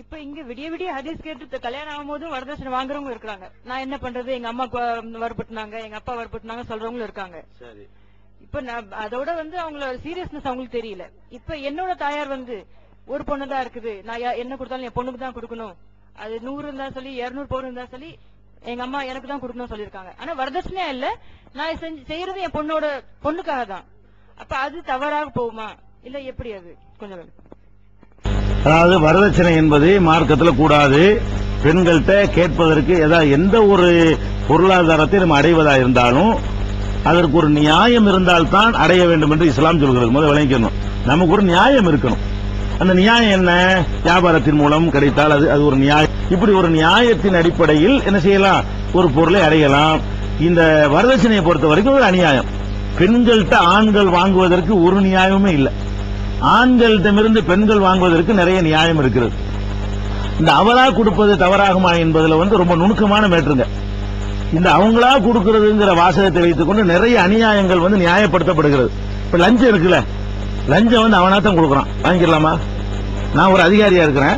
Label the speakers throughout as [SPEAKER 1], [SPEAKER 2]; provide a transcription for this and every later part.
[SPEAKER 1] இப்ப இங்க விடிய விடிய ஹதீஸ் கேட்டு கல்யாணம் ஆகும்போதும் வரதட்சணை வாங்குறவங்க இருக்காங்க நான் என்ன பண்றது? எங்க அம்மா வரப்பட்டுனாங்க எங்க அப்பா வரப்பட்டுனாங்க சொல்றவங்களும் இருக்காங்க.
[SPEAKER 2] சரி.
[SPEAKER 1] இப்ப நான் அதோட வந்து அவங்களோட சீரியஸ்னஸ் அவங்களுக்கு தெரியல. இப்ப என்னோட தாயார் வந்து ஒரு பொண்ணு தான் இருக்குது. நான் என்ன கொடுத்தாலும் என் பொண்ணுக்கு தான் கொடுக்கணும். அது நூறு இருந்தா சொல்லி இருநூறு பவுன் இருந்தா சொல்லி எங்க அம்மா எனக்கு தான் கொடுக்கணும்னு சொல்லியிருக்காங்க. ஆனா வரதட்சணையா இல்ல. நான் செஞ்சு செய்யறது என் பொண்ணோட பொண்ணுக்காக தான். அப்ப அது தவறாக போகுமா? இல்ல எப்படி அது? கொஞ்சம்.
[SPEAKER 2] அதாவது வரதட்சணை என்பது மார்க்கத்தில் கூடாது. பெண்கள்கிட்ட கேட்பதற்கு ஏதாவது எந்த ஒரு பொருளாதாரத்தை நம்ம அடைவதா இருந்தாலும் அதற்கு ஒரு நியாயம் இருந்தால்தான் அடைய வேண்டும் என்று இஸ்லாம் சொல்கிறது. முதல் விளங்கிக்கணும். நமக்கு ஒரு நியாயம் இருக்கணும். அந்த நியாயம் என்ன? வியாபாரத்தின் மூலம் கிடைத்தால் அது அது ஒரு நியாயம். இப்படி ஒரு நியாயத்தின் அடிப்படையில் என்ன செய்யலாம்? ஒரு பொருளை அடையலாம். இந்த வரதட்சணையை பொறுத்த வரைக்கும் ஒரு அநியாயம். பெண்கள்கிட்ட ஆண்கள் வாங்குவதற்கு ஒரு நியாயமே இல்லை. ஆண்களிடமிருந்து பெண்கள் வாங்குவதற்கு நிறைய நியாயம் இருக்கிறது. இந்த அவளா கொடுப்பது தவறாகுமா என்பதுல வந்து ரொம்ப நுணுக்கமான மேற்றுங்க இந்த அவங்களா கொடுக்கறதுங்கிற வாசகத்தை வைத்துக்கொண்டு நிறைய அநியாயங்கள் வந்து நியாயப்படுத்தப்படுகிறது. இப்ப லஞ்சம் இருக்குல்ல? லஞ்சம் வந்து அவனா தான் கொடுக்கறான். வாங்கிடலாமா? நான் ஒரு அதிகாரியா இருக்கிறேன்.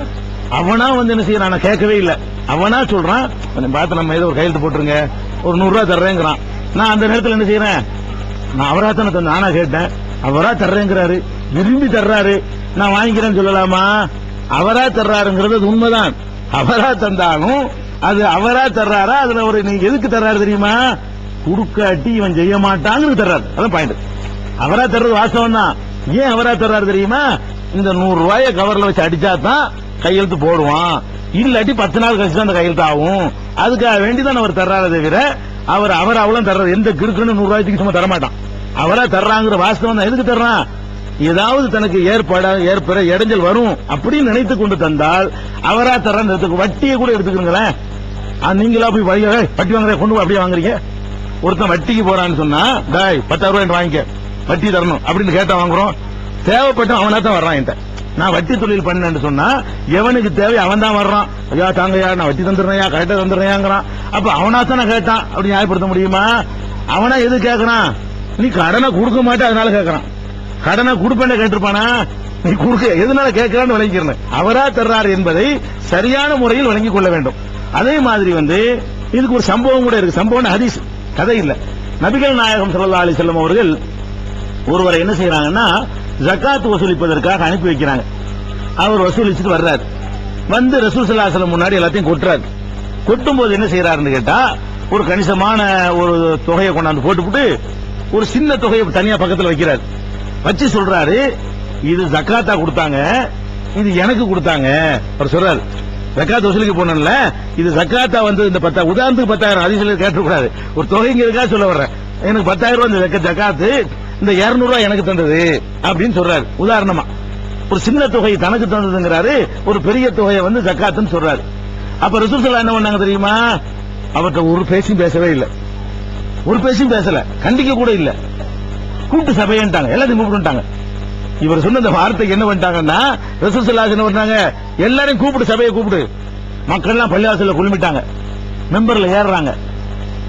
[SPEAKER 2] அவனா வந்து என்ன செய்யறான்? நான் கேட்கவே இல்லை. அவனா சொல்றான் கொஞ்சம் பார்த்து நம்ம ஏதோ ஒரு கையெழுத்து போட்டுருங்க. ஒரு நூறுரூவா தர்றேங்கிறான். நான் அந்த நேரத்தில் என்ன செய்யறேன்? நான் அவரா தானே நானா கேட்டேன். அவரா தர்றேங்கிறாரு. விரும்பி தர்றாரு. நான் வாங்கிக்கிறேன்னு சொல்லலாமா? அவரா தர்றாருங்கிறது உண்மைதான். அவரா தந்தாலும் அது அவரா தர்றாரா? அதுல ஒரு நீங்க எதுக்கு தர்றாரு தெரியுமா? குடுக்காட்டி இவன் செய்ய மாட்டாங்கன்னு தர்றாரு. அதான் பாயிண்ட் அவரா தர்றது வாஸ்தவம் தான் ஏன் அவரா தர்றாரு தெரியுமா? இந்த நூறு ரூபாய கவர்ல வச்சு அடிச்சா தான் கையெழுத்து போடுவான். இல்லாட்டி பத்து நாள் கழிச்சு தான் அந்த கையெழுத்து ஆகும். அதுக்காக வேண்டிதான் அவர் தர்றாரு தவிர அவர் அவர் அவளும் தர்றாரு எந்த கிருக்குன்னு நூறு ரூபாய்க்கு சும்மா தரமாட்டான். அவரா தர்றாங்கிற வாஸ்தவம் தான் எதுக்கு தர்றான்? ஏதாவது தனக்கு ஏற்பாடாக ஏற்பட இடைஞ்சல் வரும் அப்படின்னு நினைத்து கொண்டு தந்தால் அவரா தர்றான்னு வட்டியை கூட எடுத்துக்கிறீங்களேன் நீங்களா போய் வட்டி வாங்குற கொண்டு போய் அப்படியே வாங்குறீங்க? ஒருத்தன் வட்டிக்கு போறான்னு சொன்னா டாய் பத்தாயிரம் ரூபாய் வாங்கிக்க வட்டி தரணும் அப்படின்னு கேட்டா வாங்குறோம். தேவைப்பட்ட அவனா தான் வர்றான் என்கிட்ட. நான் வட்டி தொழில் பண்ணேன்னு சொன்னா எவனுக்கு தேவை அவன் தான் வர்றான். ஐயா தாங்கய்யா நான் வட்டி தந்துடுறேன் கரெக்டா தந்துடுறேங்கிறான் அப்ப அவனா தானே கேட்டான் அப்படி நியாயப்படுத்த முடியுமா? அவனா எது கேட்கறான் நீ கடனை கொடுக்க மாட்டே அதனால கேட்கறான் கடனை கொடுப்பேன்னு கேட்டிருப்பானா? நீ கொடுக்க எதனால கேட்கிறான்னு விளங்கிக்கிறேன். அவரா தர்றாரு என்பதை சரியான முறையில் வழங்கிக் கொள்ள வேண்டும். அதே மாதிரி வந்து இதுக்கு ஒரு சம்பவம் கூட இருக்கு. சம்பவம் ஹதீஸ் கதை இல்ல. நபிகள் நாயகம் சல்லா அலி செல்லம் அவர்கள் ஒருவரை என்ன செய்யறாங்கன்னா ஜகாத் வசூலிப்பதற்காக அனுப்பி வைக்கிறாங்க. அவர் வசூலிச்சுட்டு வர்றாரு. வந்து ரசூல் ஸல்லல்லாஹு முன்னாடி எல்லாத்தையும் கொட்டுறாரு. கொட்டும் போது என்ன செய்யறாருன்னு கேட்டா ஒரு கணிசமான ஒரு தொகையை கொண்டாந்து போட்டுவிட்டு ஒரு சின்ன தொகையை தனியா பக்கத்தில் வைக்கிறார். வச்சு சொல்றாரு இது ஜக்காத்தா கொடுத்தாங்க இது எனக்கு கொடுத்தாங்க. அவர் சொல்றாரு ஜக்காத் வசூலுக்கு போனல இது ஜக்காத்தா வந்து இந்த பத்தா உதாரணத்துக்கு பத்தாயிரம் அதிசல கேட்டக்கூடாது ஒரு தொகைங்கிறதுக்காக சொல்ல வர்றேன். எனக்கு பத்தாயிரம் ரூபாய் இந்த ஜக்காத்து இந்த 200 ரூபாய் எனக்கு தந்தது அப்படின்னு சொல்றாரு. உதாரணமா ஒரு சின்ன தொகை தனக்கு தந்ததுங்கிறாரு ஒரு பெரிய தொகையை வந்து ஜக்காத்துன்னு சொல்றாரு. அப்ப ரசூல் என்ன பண்ணாங்க தெரியுமா? அவர்கிட்ட ஒரு பேச்சும் பேசவே இல்லை. ஒரு பேச்சும் பேசல கண்டிக்க கூட இல்லை. கூட்டு சபைன்ட்டாங்க. எல்லாத்தையும் கூப்பிட்டுட்டாங்க இவர் சொன்ன இந்த வார்த்தைக்கு என்ன பண்ணிட்டாங்கன்னா ரசூல் ஸல்லல்லாஹு என்ன பண்ணாங்க? எல்லாரையும் கூப்பிடு சபையை கூப்பிடு. மக்கள் எல்லாம் பள்ளிவாசல்ல குழுமிட்டாங்க. மெம்பர்ல ஏறுறாங்க.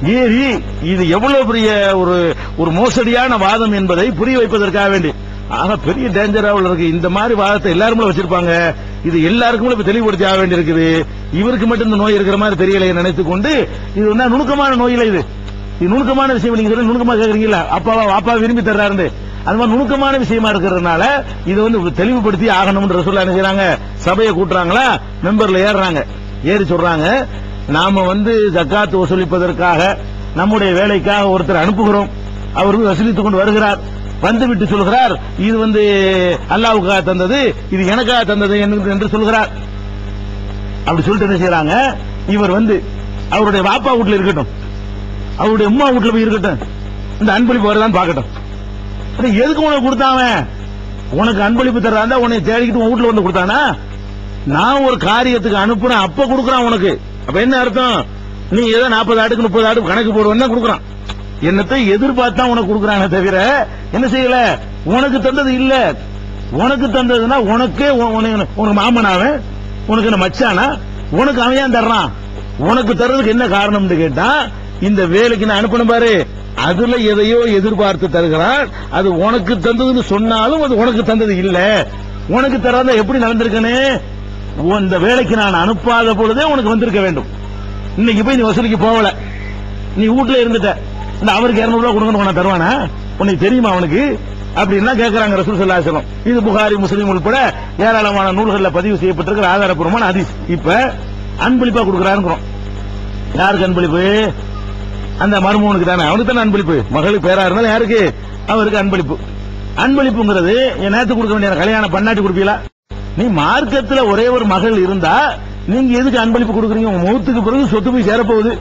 [SPEAKER 2] ஏறி இது எவ்வளவு பெரிய ஒரு ஒரு மோசடியான வாதம் என்பதை புரிய வைப்பதற்காக வேண்டி. ஆக பெரிய டேஞ்சரா இருக்கு. இந்த மாதிரி வாதத்தை எல்லாருமே வச்சிருப்பாங்க. இது எல்லாருக்கும் இப்ப தெளிவுபடுத்தி ஆக வேண்டி இருக்குது இவருக்கு மட்டும் இந்த நோய் இருக்கிற மாதிரி தெரியலையே நினைத்துக் கொண்டு இது என்ன நுணுக்கமான நோயில இது. இது நுணுக்கமான விஷயம் நீங்க சொல்லி நுணுக்கமா கேக்குறீங்களா அப்பாவா அப்பா விரும்பி தர்றாரு அது மாதிரி நுணுக்கமான விஷயமா இருக்கிறதுனால இது வந்து தெளிவுபடுத்தி ஆகணும்ன்ற சொல்ல என்ன சபையை கூட்டுறாங்களா? மெம்பர்ல ஏறுறாங்க. ஏறி சொல்றாங்க. நாம வந்து ஜக்காத்து வசூலிப்பதற்காக நம்முடைய வேலைக்காக ஒருத்தர் அனுப்புகிறோம். அவர் வசூலித்துக் கொண்டு வருகிறார். வந்து விட்டு சொல்கிறார். இது வந்து அல்லாவுக்காக தந்தது இது எனக்காக தந்தது என்று என்று சொல்கிறார். அப்படி சொல்லிட்டு என்ன செய்யறாங்க இவர் வந்து அவருடைய வாப்பா வீட்டுல இருக்கட்டும். அவருடைய அம்மா வீட்டுல போய் இருக்கட்டும். இந்த அன்பளிப்பு வருதான்னு பார்க்கட்டும். எதுக்கு உனக்கு கொடுத்தாங்க உனக்கு அன்பளிப்பு தர்றாந்தா உன்னை தேடிக்கிட்டு உன் வீட்டுல வந்து கொடுத்தானா? நான் ஒரு காரியத்துக்கு அனுப்புறேன் அப்ப கொடுக்குறான் உனக்கு. அப்ப என்ன அர்த்தம்? நீ ஏதோ நாற்பது ஆடுக்கு முப்பது ஆடுக்கு கணக்கு போடுவேன்னா கொடுக்குறான். என்னத்தை எதிர்பார்த்தா உனக்கு கொடுக்குறானே தவிர என்ன செய்யல? உனக்கு தந்தது இல்ல. உனக்கு தந்ததுன்னா உனக்கே உன்- உனக்கு உனக்கு மாமனாவன் உனக்கு என்ன மச்சானா? உனக்கு அவன் ஏன் தர்றான்? உனக்கு தர்றதுக்கு என்ன காரணம்னு கேட்டா இந்த வேலைக்கு நான் அனுப்பணும் பாரு? அதுல எதையோ எதிர்பார்த்து தருகிறான். அது உனக்கு தந்ததுன்னு சொன்னாலும் அது உனக்கு தந்தது இல்ல. உனக்கு தராத எப்படி நடந்திருக்கனே? இந்த வேலைக்கு நான் அனுப்பாத பொழுதே உனக்கு வந்திருக்க வேண்டும். இன்னைக்கு போய் நீ வசூலிக்கு போகல. நீ வீட்டுல இருந்துட்ட. இந்த அவருக்கு இருநூறு ரூபா கொடுக்கணும் உனக்கு தருவானா? உனக்கு தெரியுமா அவனுக்கு? அப்படின்னா கேட்கறாங்க ரசூல் ஸல்லல்லாஹு இது புகாரி முஸ்லீம் உட்பட ஏராளமான நூல்களில் பதிவு செய்யப்பட்டிருக்கிற ஆதாரப்பூர்வமான ஹதீஸ். இப்ப அன்பளிப்பா கொடுக்கறாருங்கிறோம். யாருக்கு அன்பளிப்பு? அந்த மருமகனுக்கு தானே? அவனுக்கு தானே அன்பளிப்பு. மகளுக்கு பேரா இருந்தாலும் யாருக்கு? அவருக்கு அன்பளிப்பு. அன்பளிப்புங்கிறது என் நேத்து கொடுக்க வேண்டிய கல்யாணம் பண்ணாட்டி கொடுப்பீங்களா? நீ மார்க்கத்துல ஒரே ஒரு மகள் இருந்தா நீங்க எதுக்கு அன்பளிப்பு கொடுக்குறீங்க? உங்க முகத்துக்கு பிறகு சொத்து போய் சேரப்போகுது.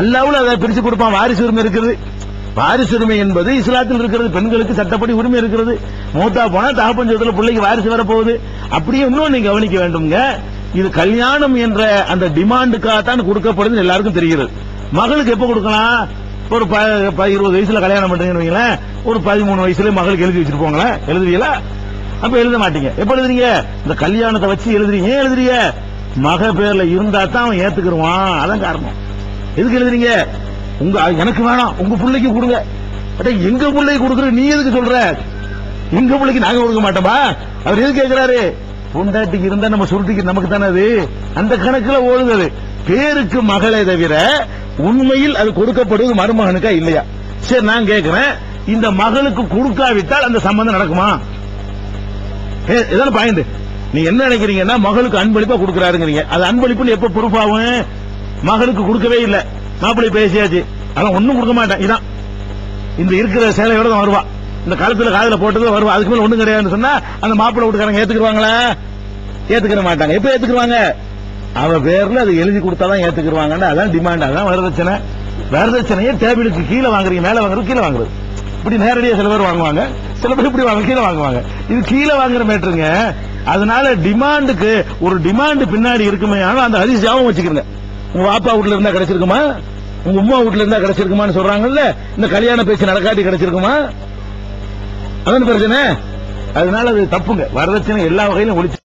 [SPEAKER 2] அல்லாவும் அதை பிரிச்சு கொடுப்பான். வாரிசு உரிமை இருக்குது. வாரிசு உரிமை என்பது இஸ்லாத்தில் இருக்கிறது. பெண்களுக்கு சட்டப்படி உரிமை இருக்கிறது மூத்தா போனா தாப்பஞ்சத்துல பிள்ளைக்கு வாரிசு வரப்போகுது. அப்படியே இன்னும் நீங்க கவனிக்க வேண்டும்ங்க. இது கல்யாணம் என்ற அந்த டிமாண்டுக்காக தான் கொடுக்கப்படுதுன்னு எல்லாருக்கும் தெரிகிறது. மகளுக்கு எப்ப கொடுக்கலாம்? ஒரு ப- இருபது வயசுல கல்யாணம் பண்றீங்கன்னு வைங்களேன். ஒரு பதிமூணு வயசுல மகளுக்கு எழுதி வச்சிட்டு போங்களேன் எழுதுவீங்களா? அப்ப எழுத மாட்டீங்க. எப்ப எழுதுறீங்க? இந்த கல்யாணத்தை வச்சு எழுதுறீங்க. ஏன் எழுதுறீங்க? மக பேர்ல இருந்தா தான் அவன் ஏத்துக்கிடுவான் அதான் காரணம். எதுக்கு எழுதுறீங்க? உங்க எனக்கு வேணாம். உங்க பிள்ளைக்கு கொடுங்க. எங்க பிள்ளைக்கு கொடுக்குற? நீ எதுக்கு சொல்ற? எங்க பிள்ளைக்கு நாங்க கொடுக்க மாட்டோமா? அவர் எது கேக்குறாரு? பொண்டாட்டிக்கு இருந்தா நம்ம சுருட்டிக்கு நமக்கு தானே அது? அந்த கணக்குல ஓடுது அது. பேருக்கு மகளே தவிர உண்மையில் அது கொடுக்கப்படுவது மருமகனுக்கா இல்லையா? சரி நான் கேட்கிறேன் இந்த மகளுக்கு கொடுக்காவிட்டால் அந்த சம்பந்தம் நடக்குமா? ஏ, இதான பாயிண்ட் நீ என்ன நினைக்கிறீங்கன்னா மகளுக்கு அன்பளிப்பா கொடுக்கறாருங்கிறீங்க. அது அன்பளிப்புன்னு எப்ப ப்ரூஃப் ஆகும்? மகளுக்கு கொடுக்கவே இல்ல. மாப்பிள்ளை பேசியாச்சு. அதான் ஒண்ணும் கொடுக்க மாட்டேன். இதான். இந்த இருக்கிற சேலையோட தான் வருவா. இந்த கழுத்துல காதல போட்டது வருவா. அதுக்கு மேல ஒண்ணும் கிடையாதுன்னு சொன்னா அந்த மாப்பிள்ளை வீட்டுக்காரங்க ஏத்துக்குவாங்களா ஏத்துக்கிற மாட்டாங்க. எப்ப ஏத்துக்குவாங்க அவ பேர்ல அது எழுதி கொடுத்தாதான் ஏத்துக்குவாங்கன்னு அதான் டிமாண்ட் அதான் வரதட்சணை. வரதட்சணையே டேபிளுக்கு கீழே வாங்குறீங்க மேல வாங்குறது கீழே வாங்குறது. இப்படி நேரடியா சில பேர் வாங்குவாங்க சில பேர் இப்படி வாங்க கீழே வாங்குவாங்க. இது கீழே வாங்குற மேட்ருங்க அதனால டிமாண்டுக்கு ஒரு டிமாண்ட் பின்னாடி இருக்குமே ஆனால் அந்த ஹரிஸ் ஜாபம் வச்சுக்கிறங்க உங்க வாப்பா வீட்ல இருந்தா கிடைச்சிருக்குமா? உங்க உமா வீட்ல இருந்தா கிடைச்சிருக்குமான்னு சொல்றாங்கல்ல? இந்த கல்யாண பேச்சு நடக்காட்டி கிடைச்சிருக்குமா? அதான் பிரச்சனை. அதனால அது தப்புங்க. வரதட்சணை எல்லா வகையிலும் ஒழிச்சு